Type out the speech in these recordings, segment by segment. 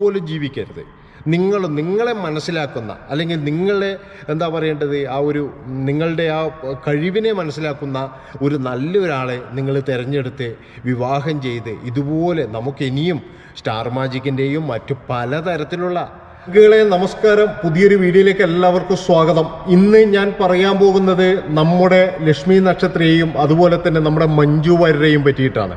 പോലും ജീവിക്കരുത്. നിങ്ങൾ നിങ്ങളെ മനസ്സിലാക്കുന്ന അല്ലെങ്കിൽ നിങ്ങളെ എന്താ പറയേണ്ടത്? ആ ഒരു നിങ്ങളുടെ ആ കഴിവിനെ മനസ്സിലാക്കുന്ന ഒരു നല്ലൊരാളെ നിങ്ങൾ തിരഞ്ഞെടുത്ത് വിവാഹം ചെയ്ത് ഇതുപോലെ നമുക്ക് ഇനിയും സ്റ്റാർ മാജിക്കിന്റെയും മറ്റു പലതരത്തിലുള്ള കളെ നമസ്കാരം. പുതിയൊരു വീഡിയോയിലേക്ക് എല്ലാവർക്കും സ്വാഗതം. ഇന്ന് ഞാൻ പറയാൻ പോകുന്നത് നമ്മുടെ ലക്ഷ്മി നക്ഷത്രയെയും അതുപോലെ തന്നെ നമ്മുടെ മഞ്ജു വാര്യരെയും പറ്റിയിട്ടാണ്.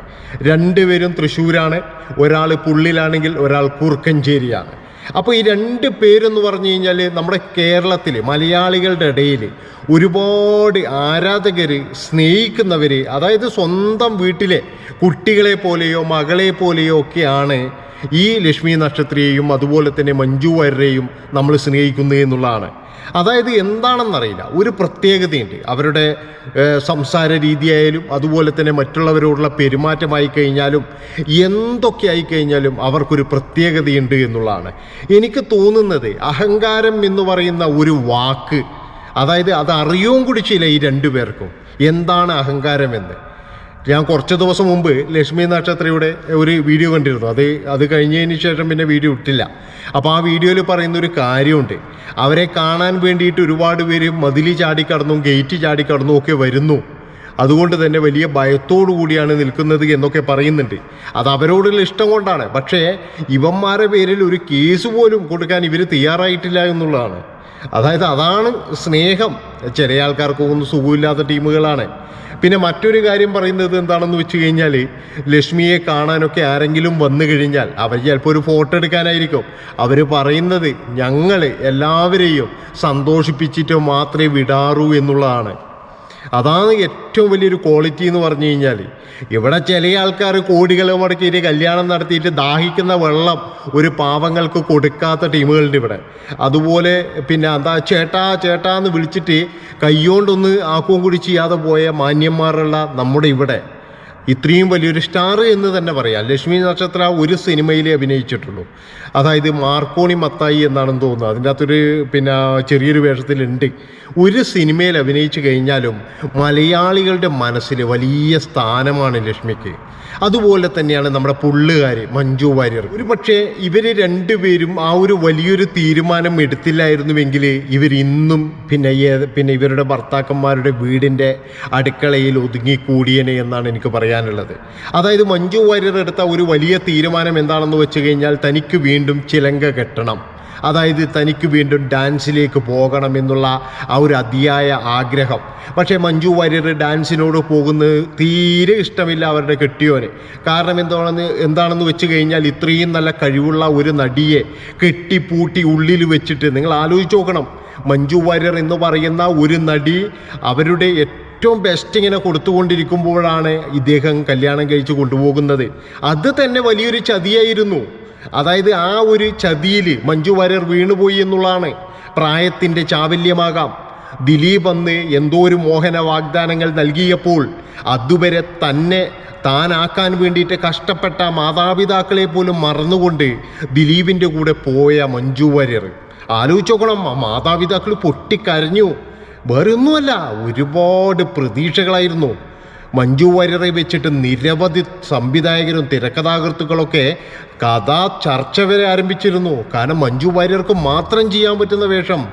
രണ്ടുപേരും തൃശ്ശൂരാണ്. ഒരാൾ പുള്ളിലാണെങ്കിൽ ഒരാൾ കുറുക്കഞ്ചേരിയാണ്. അപ്പോൾ ഈ രണ്ട് പേരെന്ന് പറഞ്ഞു കഴിഞ്ഞാൽ നമ്മുടെ കേരളത്തിൽ മലയാളികളുടെ ഇടയിൽ ഒരുപാട് ആരാധകർ സ്നേഹിക്കുന്നവർ അതായത് സ്വന്തം വീട്ടിലെ കുട്ടികളെ പോലെയോ മകളെ പോലെയോ ഒക്കെയാണ് ഈ ലക്ഷ്മി നക്ഷത്രയെയും അതുപോലെ തന്നെ മഞ്ജു വാര്യരെയും നമ്മൾ സ്നേഹിക്കുന്നു എന്നുള്ളതാണ്. അതായത് എന്താണെന്നറിയില്ല. ഒരു പ്രത്യേകതയുണ്ട്. അവരുടെ സംസാര രീതിയായാലും അതുപോലെ തന്നെ മറ്റുള്ളവരോടുള്ള പെരുമാറ്റമായി കഴിഞ്ഞാലും എന്തൊക്കെ ആയി കഴിഞ്ഞാലും അവർക്കൊരു പ്രത്യേകതയുണ്ട് എന്നുള്ളതാണ്. എനിക്ക് തോന്നുന്നത് അഹങ്കാരം എന്ന് പറയുന്ന ഒരു വാക്ക് അതായത് അത് അറിയുകയും കൂടി ഈ രണ്ടു പേർക്കും. എന്താണ് അഹങ്കാരമെന്ന്? ഞാൻ കുറച്ച് ദിവസം മുമ്പ് ലക്ഷ്മി നക്ഷത്രയുടെ ഒരു വീഡിയോ കണ്ടിരുന്നു. അത് അത് കഴിഞ്ഞതിന് ശേഷം പിന്നെ വീഡിയോ ഇട്ടില്ല. അപ്പോൾ ആ വീഡിയോയിൽ പറയുന്ന ഒരു കാര്യമുണ്ട്. അവരെ കാണാൻ വേണ്ടിയിട്ട് ഒരുപാട് പേര് മതിൽ ചാടിക്കടന്നും ഗേറ്റ് ചാടിക്കടന്നും ഒക്കെ വരുന്നു. അതുകൊണ്ട് തന്നെ വലിയ ഭയത്തോടു കൂടിയാണ് നിൽക്കുന്നത് എന്നൊക്കെ പറയുന്നുണ്ട്. അത് അവരോടുള്ള ഇഷ്ടം കൊണ്ടാണ്. പക്ഷേ ഇവന്മാരുടെ പേരിൽ ഒരു കേസ് പോലും കൊടുക്കാൻ ഇവർ തയ്യാറായിട്ടില്ല എന്നുള്ളതാണ്. അതായത് അതാണ് സ്നേഹം. ചില ആൾക്കാർക്ക് ഒന്നും സുഖമില്ലാത്ത ടീമുകളാണ്. പിന്നെ മറ്റൊരു കാര്യം പറയുന്നത് എന്താണെന്ന് വെച്ച് കഴിഞ്ഞാൽ ലക്ഷ്മിയെ കാണാനൊക്കെ ആരെങ്കിലും വന്നു കഴിഞ്ഞാൽ അവർ ചിലപ്പോൾ ഒരു ഫോട്ടോ എടുക്കാനായിരിക്കും. അവർ പറയുന്നത് ഞങ്ങൾ എല്ലാവരെയും സന്തോഷിപ്പിച്ചിട്ട് മാത്രമേ വിടാറൂ എന്നുള്ളതാണ്. അതാണ് ഏറ്റവും വലിയൊരു ക്വാളിറ്റി എന്ന് പറഞ്ഞു കഴിഞ്ഞാൽ. ഇവിടെ ചില ആൾക്കാർ കോടികൾ മുടക്കിയിട്ട് കല്യാണം നടത്തിയിട്ട് ദാഹിക്കുന്ന വെള്ളം ഒരു പാവങ്ങൾക്ക് കൊടുക്കാത്ത ടീമുകളുണ്ട് ഇവിടെ. അതുപോലെ പിന്നെ എന്താ ചേട്ടാ ചേട്ടാ എന്ന് വിളിച്ചിട്ട് കൈയോണ്ടൊന്ന് ആക്കുകയും കൂടി ചെയ്യാതെ പോയ മാന്യന്മാരുള്ള നമ്മുടെ ഇവിടെ. ഇത്രയും വലിയൊരു സ്റ്റാർ എന്ന് തന്നെ പറയാം. ലക്ഷ്മി നക്ഷത്ര ഒരു സിനിമയിലേ അഭിനയിച്ചിട്ടുള്ളൂ. അതായത് മാർക്കോണി മത്തായി എന്നാണെന്ന് തോന്നുന്നത് അതിന്റെ അകത്തൊരു പിന്നെ ചെറിയൊരു വേഷത്തിലുണ്ട്. ഒരു സിനിമയിൽ അഭിനയിച്ചു കഴിഞ്ഞാലും മലയാളികളുടെ മനസ്സിൽ വലിയ സ്ഥാനമാണ് ലക്ഷ്മിക്ക്. അതുപോലെ തന്നെയാണ് നമ്മുടെ പുള്ളുകാർ മഞ്ജു വാര്യർ. ഒരു പക്ഷേ ഇവർ രണ്ടുപേരും ആ ഒരു വലിയൊരു തീരുമാനം എടുത്തില്ലായിരുന്നുവെങ്കിൽ ഇവർ ഇന്നും പിന്നെ പിന്നെ ഇവരുടെ ഭർത്താക്കന്മാരുടെ വീടിന്റെ അടുക്കളയിൽ ഒതുങ്ങിക്കൂടിയനെ എന്നാണ് എനിക്ക് പറയാനുള്ളത്. അതായത് മഞ്ജു വാര്യർ എടുത്ത ഒരു വലിയ തീരുമാനം എന്താണെന്ന് വെച്ച് കഴിഞ്ഞാൽ തനിക്ക് വീണ്ടും ചിലങ്ക കെട്ടണം. അതായത് തനിക്ക് വീണ്ടും ഡാൻസിലേക്ക് പോകണം എന്നുള്ള ആ ഒരു അതിയായ ആഗ്രഹം. പക്ഷേ മഞ്ജു വാര്യർ ഡാൻസിനോട് പോകുന്നത് തീരെ ഇഷ്ടമില്ല അവരുടെ കെട്ടിയോനെ. കാരണം എന്താണെന്ന് എന്താണെന്ന് വെച്ച് കഴിഞ്ഞാൽ ഇത്രയും നല്ല കഴിവുള്ള ഒരു നടിയെ കെട്ടിപ്പൂട്ടി ഉള്ളിൽ വെച്ചിട്ട് നിങ്ങൾ ആലോചിച്ച് നോക്കണം. മഞ്ജു വാര്യർ എന്ന് പറയുന്ന ഒരു നടി അവരുടെ ഏറ്റവും ബെസ്റ്റ് ഇങ്ങനെ കൊടുത്തുകൊണ്ടിരിക്കുമ്പോഴാണ് ഇദ്ദേഹം കല്യാണം കഴിച്ച് കൊണ്ടുപോകുന്നത്. അത് തന്നെ വലിയൊരു ചതിയായിരുന്നു. അതായത് ആ ഒരു ചതിയിൽ മഞ്ജു വാര്യർ വീണുപോയി എന്നുള്ളതാണ് പ്രായത്തിന്റെ ചാവല്യമാകാം. ദിലീപ് അന്ന് എന്തോ ഒരു മോഹന വാഗ്ദാനങ്ങൾ നൽകിയപ്പോൾ അതുവരെ തന്നെ താനാക്കാൻ വേണ്ടിയിട്ട് കഷ്ടപ്പെട്ട മാതാപിതാക്കളെ പോലും മറന്നുകൊണ്ട് ദിലീപിന്റെ കൂടെ പോയ മഞ്ജു വാര്യർ. ആലോചിച്ച് നോക്കണം ആ മാതാപിതാക്കൾ പൊട്ടിക്കരഞ്ഞു. വേറെ ഒന്നുമല്ല ഒരുപാട് പ്രതീക്ഷകളായിരുന്നു. മഞ്ജു വാര്യറെ വെച്ചിട്ട് നിരവധി സംവിധായകരും തിരക്കഥാകൃത്തുക്കളൊക്കെ കഥാ ചർച്ച വരെ ആരംഭിച്ചിരുന്നു. കാരണം മഞ്ജു വാര്യർക്ക് മാത്രം ചെയ്യാൻ പറ്റുന്ന വേഷം.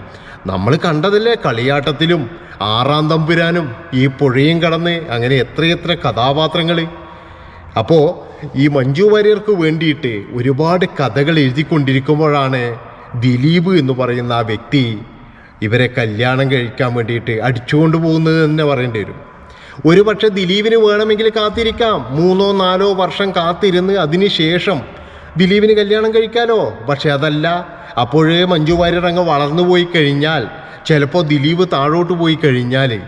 നമ്മൾ കണ്ടതല്ലേ കളിയാട്ടത്തിലും ആറാം തമ്പുരാനും ഈ പുഴയും കടന്ന് അങ്ങനെ എത്രയെത്ര കഥാപാത്രങ്ങൾ അപ്പോൾ ഈ മഞ്ജു വാര്യർക്ക് വേണ്ടിയിട്ട് ഒരുപാട് കഥകൾ എഴുതിക്കൊണ്ടിരിക്കുമ്പോഴാണ് ദിലീപ് എന്ന് പറയുന്ന ആ വ്യക്തി ഇവരെ കല്യാണം കഴിക്കാൻ വേണ്ടിയിട്ട് അടിച്ചുകൊണ്ട് പോകുന്നത് തന്നെ പറയേണ്ടി വരും. ഒരു പക്ഷേ ദിലീപിന് വേണമെങ്കിൽ കാത്തിരിക്കാം. മൂന്നോ നാലോ വർഷം കാത്തിരുന്ന് അതിന് ശേഷം ദിലീപിന് കല്യാണം കഴിക്കാലോ? പക്ഷെ അതല്ല. അപ്പോഴേ മഞ്ജു വാര്യർ അങ്ങ് വളർന്നു പോയി കഴിഞ്ഞാൽ ചിലപ്പോൾ ദിലീപ് താഴോട്ട് പോയി കഴിഞ്ഞാൽ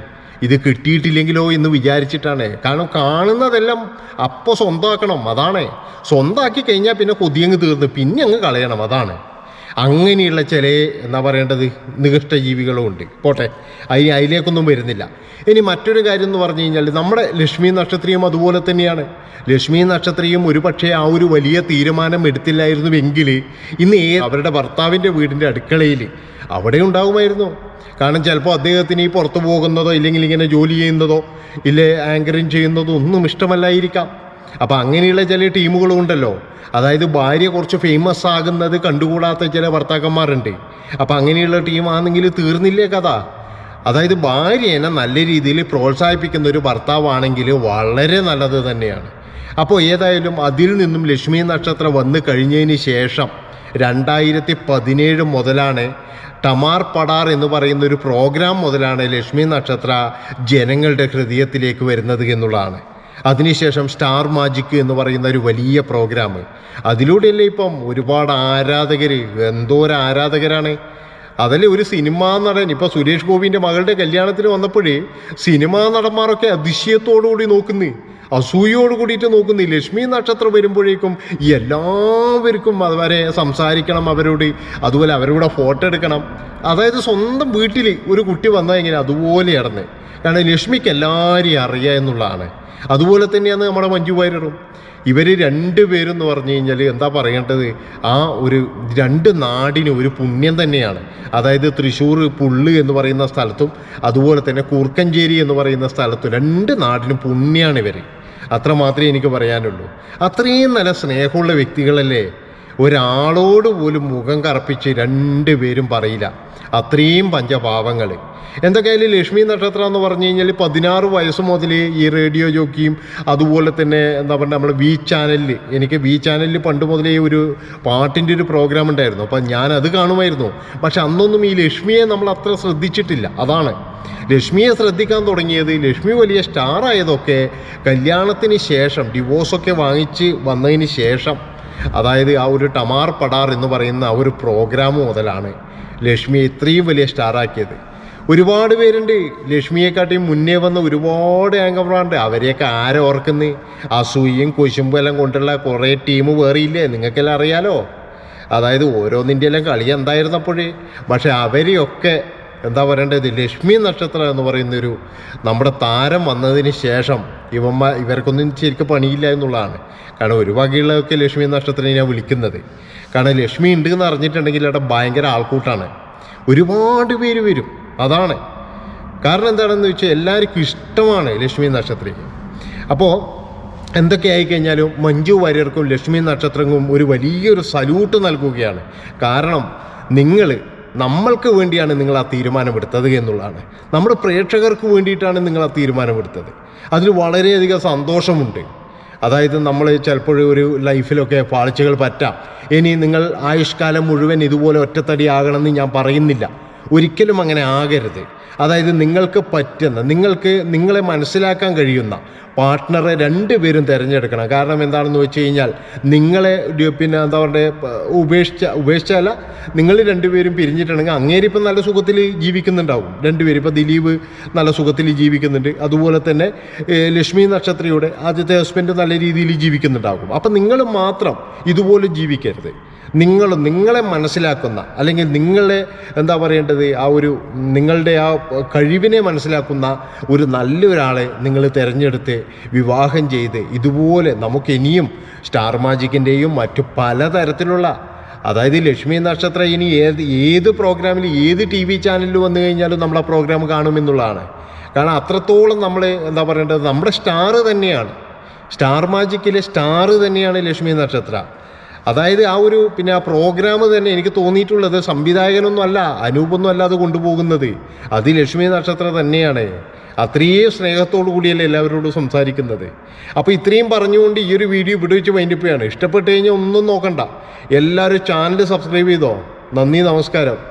ഇത് കിട്ടിയിട്ടില്ലെങ്കിലോ എന്ന് വിചാരിച്ചിട്ടാണ്. കാരണം കാണുന്നതെല്ലാം അപ്പോൾ സ്വന്തമാക്കണം അതാണ്. സ്വന്തമാക്കി കഴിഞ്ഞാൽ പിന്നെ കൊതിയങ്ങ് തീർന്ന് പിന്നെ അങ്ങ് കളയണം അതാണ്. അങ്ങനെയുള്ള ചില എന്താ പറയേണ്ടത് നികൃഷ്ട ജീവികളും ഉണ്ട്. പോട്ടെ അതിന് അതിലേക്കൊന്നും വരുന്നില്ല. ഇനി മറ്റൊരു കാര്യം എന്ന് പറഞ്ഞു കഴിഞ്ഞാൽ നമ്മുടെ ലക്ഷ്മി നക്ഷത്രിയും അതുപോലെ തന്നെയാണ്. ലക്ഷ്മി നക്ഷത്രിയും ഒരു പക്ഷേ ആ ഒരു വലിയ തീരുമാനം എടുത്തില്ലായിരുന്നുവെങ്കിൽ ഇന്ന് അവരുടെ ഭർത്താവിന്റെ വീടിന്റെ അടുക്കളയിൽ അവിടെ ഉണ്ടാകുമായിരുന്നു. കാരണം ചിലപ്പോൾ അദ്ദേഹത്തിന് ഈ പുറത്തു പോകുന്നതോ ഇല്ലെങ്കിൽ ഇങ്ങനെ ജോലി ചെയ്യുന്നതോ ഇല്ലേ ആങ്കറിങ് ചെയ്യുന്നതോ ഒന്നും ഇഷ്ടമല്ലായിരിക്കാം. അപ്പോൾ അങ്ങനെയുള്ള ചില ടീമുകളും ഉണ്ടല്ലോ അതായത് ഭാര്യ കുറച്ച് ഫേമസ് ആകുന്നത് കണ്ടുകൂടാത്ത ചില ഭർത്താക്കന്മാരുണ്ട്. അപ്പോൾ അങ്ങനെയുള്ള ടീമാണെങ്കിൽ തീർന്നില്ലേ കഥ? അതായത് ഭാര്യനെ നല്ല രീതിയിൽ പ്രോത്സാഹിപ്പിക്കുന്ന ഒരു ഭർത്താവാണെങ്കിൽ വളരെ നല്ലത് തന്നെയാണ്. അപ്പോൾ ഏതായാലും അതിൽ നിന്നും ലക്ഷ്മി നക്ഷത്രം വന്നു കഴിഞ്ഞതിന് ശേഷം രണ്ടായിരത്തി പതിനേഴ് മുതലാണ് ടമാർ പടാർ എന്ന് പറയുന്ന ഒരു പ്രോഗ്രാം മുതലാണ് ലക്ഷ്മി നക്ഷത്ര ജനങ്ങളുടെ ഹൃദയത്തിലേക്ക് വരുന്നത് എന്നുള്ളതാണ്. അതിനുശേഷം സ്റ്റാർ മാജിക് എന്ന് പറയുന്ന ഒരു വലിയ പ്രോഗ്രാം അതിലൂടെയല്ലേ ഇപ്പം ഒരുപാട് ആരാധകർ എന്തോരം ആരാധകരാണ്. അതല്ലേ ഒരു സിനിമാ നടൻ ഇപ്പൊ സുരേഷ് ഗോപിന്റെ മകളുടെ കല്യാണത്തിന് വന്നപ്പോഴേ സിനിമാ നടന്മാരൊക്കെ അതിശയത്തോടുകൂടി നോക്കുന്നു അസൂയോട് കൂടിയിട്ട് നോക്കുന്നു. ലക്ഷ്മി നക്ഷത്രം വരുമ്പോഴേക്കും എല്ലാവർക്കും അതുവരെ സംസാരിക്കണം അവരോട് അതുപോലെ അവരോട് ഫോട്ടോ എടുക്കണം. അതായത് സ്വന്തം വീട്ടിൽ ഒരു കുട്ടി വന്നാൽ ഇങ്ങനെ അതുപോലെ ഇടന്ന് കാരണം ലക്ഷ്മിക്ക് എല്ലാവരെയും അറിയുക എന്നുള്ളതാണ്. അതുപോലെ തന്നെയാണ് നമ്മുടെ മഞ്ജു വാര്യറും. ഇവർ രണ്ട് എന്ന് പറഞ്ഞു കഴിഞ്ഞാൽ എന്താ പറയേണ്ടത്? ആ ഒരു രണ്ട് നാടിന് ഒരു പുണ്യം തന്നെയാണ്. അതായത് തൃശ്ശൂർ പുള്ള് എന്ന് പറയുന്ന സ്ഥലത്തും അതുപോലെ തന്നെ കൂർക്കഞ്ചേരി എന്ന് പറയുന്ന സ്ഥലത്തും രണ്ട് നാടിനും പുണ്യമാണ് ഇവർ അത്ര മാത്രമേ എനിക്ക് പറയാനുള്ളൂ. അത്രയും നല്ല സ്നേഹമുള്ള വ്യക്തികളല്ലേ? ഒരാളോട് പോലും മുഖം കറപ്പിച്ച് രണ്ടുപേരും പറയില്ല. അത്രയും പഞ്ചപാവങ്ങൾ എന്തൊക്കെയായാലും ലക്ഷ്മി നക്ഷത്രം എന്ന് പറഞ്ഞു കഴിഞ്ഞാൽ പതിനാറ് വയസ്സ് മുതൽ ഈ റേഡിയോ ജോക്കിയും അതുപോലെ തന്നെ എന്താ പറയുക നമ്മൾ വി ചാനലിൽ എനിക്ക് വി ചാനലിൽ പണ്ട് മുതലേ ഒരു പാട്ടിന്റെ ഒരു പ്രോഗ്രാം ഉണ്ടായിരുന്നു. അപ്പം അത് കാണുമായിരുന്നു. പക്ഷെ അന്നൊന്നും ഈ ലക്ഷ്മിയെ നമ്മൾ അത്ര ശ്രദ്ധിച്ചിട്ടില്ല. അതാണ്. ലക്ഷ്മിയെ ശ്രദ്ധിക്കാൻ തുടങ്ങിയത് ലക്ഷ്മി വലിയ സ്റ്റാർ ആയതൊക്കെ കല്യാണത്തിന് ശേഷം ഡിവോഴ്സൊക്കെ വാങ്ങിച്ച് വന്നതിന് ശേഷം. അതായത് ആ ഒരു ടമാർ പടാർ എന്ന് പറയുന്ന ആ ഒരു പ്രോഗ്രാം മുതലാണ് ലക്ഷ്മിയെ ഇത്രയും വലിയ സ്റ്റാറാക്കിയത് ഒരുപാട് പേരുണ്ട്. ലക്ഷ്മിയെക്കാട്ടിയും മുന്നേ വന്ന ഒരുപാട് ആങ്കർമാരുണ്ട് അവരെയൊക്കെ ആരെ ഓർക്കുന്നു? അസൂയയും കുശുമ്പും എല്ലാം കൊണ്ടുള്ള കുറേ ടീം വേറെയില്ലേ? നിങ്ങൾക്കെല്ലാം അറിയാലോ? അതായത് ഓരോന്നിന്റെ എല്ലാം കളി എന്തായിരുന്നപ്പോഴേ? പക്ഷെ അവരെയൊക്കെ എന്താ പറയേണ്ടത്? ലക്ഷ്മി നക്ഷത്രം എന്ന് പറയുന്നൊരു നമ്മുടെ താരം വന്നതിന് ശേഷം ഇവന്മാ ഇവർക്കൊന്നും ശരിക്കും പണിയില്ല എന്നുള്ളതാണ്. കാരണം ഒരു വകയുള്ളതൊക്കെ ലക്ഷ്മി നക്ഷത്രം ഞാൻ വിളിക്കുന്നത്. കാരണം ലക്ഷ്മി ഉണ്ട് എന്ന് അറിഞ്ഞിട്ടുണ്ടെങ്കിൽ അവിടെ ഭയങ്കര ആൾക്കൂട്ടാണ്. ഒരുപാട് പേര് വരും. അതാണ്. കാരണം എന്താണെന്ന് വെച്ചാൽ എല്ലാവർക്കും ഇഷ്ടമാണ് ലക്ഷ്മി നക്ഷത്രയ്ക്ക് അപ്പോൾ എന്തൊക്കെ ആയിക്കഴിഞ്ഞാലും മഞ്ജു വാര്യർക്കും ലക്ഷ്മി നക്ഷത്രങ്ങൾക്കും ഒരു വലിയൊരു സല്യൂട്ട് നൽകുകയാണ്. കാരണം നിങ്ങൾ നമ്മൾക്ക് വേണ്ടിയാണ് നിങ്ങൾ ആ തീരുമാനമെടുത്തത് എന്നുള്ളതാണ്. നമ്മുടെ പ്രേക്ഷകർക്ക് വേണ്ടിയിട്ടാണ് നിങ്ങൾ ആ തീരുമാനമെടുത്തത്. അതിൽ വളരെയധികം സന്തോഷമുണ്ട്. അതായത് നമ്മൾ ചിലപ്പോഴും ഒരു ലൈഫിലൊക്കെ പാളിച്ചകൾ പറ്റാം. ഇനി നിങ്ങൾ ആയുഷ്കാലം മുഴുവൻ ഇതുപോലെ ഒറ്റത്തടി ആകണമെന്ന് ഞാൻ പറയുന്നില്ല. ഒരിക്കലും അങ്ങനെ ആകരുത്. അതായത് നിങ്ങൾക്ക് പറ്റുന്ന നിങ്ങൾക്ക് നിങ്ങളെ മനസ്സിലാക്കാൻ കഴിയുന്ന പാർട്ട്ണറെ രണ്ടുപേരും തിരഞ്ഞെടുക്കണം. കാരണം എന്താണെന്ന് വെച്ച് കഴിഞ്ഞാൽ നിങ്ങളെ പിന്നെ എന്താ പറയുക ഉപേക്ഷിച്ച ഉപേക്ഷിച്ചല്ല നിങ്ങൾ രണ്ടുപേരും പിരിഞ്ഞിട്ടുണ്ടെങ്കിൽ അങ്ങേരി ഇപ്പം നല്ല സുഖത്തിൽ ജീവിക്കുന്നുണ്ടാവും. രണ്ടുപേരും ഇപ്പോൾ ദിലീപ് നല്ല സുഖത്തിൽ ജീവിക്കുന്നുണ്ട്. അതുപോലെ തന്നെ ലക്ഷ്മി നക്ഷത്രയുടെ ആദ്യത്തെ ഹസ്ബൻഡ് നല്ല രീതിയിൽ ജീവിക്കുന്നുണ്ടാകും. അപ്പം നിങ്ങൾ മാത്രം ഇതുപോലെ ജീവിക്കരുത്. നിങ്ങൾ നിങ്ങളെ മനസ്സിലാക്കുന്ന അല്ലെങ്കിൽ നിങ്ങളെ എന്താ പറയേണ്ടത്? ആ ഒരു നിങ്ങളുടെ ആ കഴിവിനെ മനസ്സിലാക്കുന്ന ഒരു നല്ലൊരാളെ നിങ്ങൾ തിരഞ്ഞെടുത്ത് വിവാഹം ചെയ്ത് ഇതുപോലെ നമുക്ക് ഇനിയും സ്റ്റാർ മാജിക്കിന്റെയും മറ്റു പലതരത്തിലുള്ള അതായത് ലക്ഷ്മി നക്ഷത്രം ഇനി ഏത് ഏത് പ്രോഗ്രാമിൽ ഏത് ടി വി ചാനലിൽ വന്നു കഴിഞ്ഞാലും നമ്മൾ ആ പ്രോഗ്രാം കാണുമെന്നുള്ളതാണ് കാരണം അത്രത്തോളം നമ്മൾ എന്താ പറയേണ്ടത്? നമ്മുടെ സ്റ്റാർ തന്നെയാണ്. സ്റ്റാർ മാജിക്കിലെ സ്റ്റാർ തന്നെയാണ് ലക്ഷ്മി നക്ഷത്ര. അതായത് ആ ഒരു പിന്നെ ആ പ്രോഗ്രാം തന്നെ എനിക്ക് തോന്നിയിട്ടുള്ളത് സംവിധായകനൊന്നും അല്ല അനൂപൊന്നും അല്ല അത് കൊണ്ടുപോകുന്നത്. അത് ലക്ഷ്മി നക്ഷത്രം തന്നെയാണ്. അത്രയും സ്നേഹത്തോടു കൂടിയല്ലേ എല്ലാവരോടും സംസാരിക്കുന്നത്. അപ്പോൾ ഇത്രയും പറഞ്ഞുകൊണ്ട് ഈ ഒരു വീഡിയോ ഇവിടെ വെച്ച് വൈൻഡിപ്പോയാണ് ഇഷ്ടപ്പെട്ട് കഴിഞ്ഞാൽ ഒന്നും നോക്കണ്ട. എല്ലാവരും ചാനൽ സബ്സ്ക്രൈബ് ചെയ്തോ. നന്ദി നമസ്കാരം.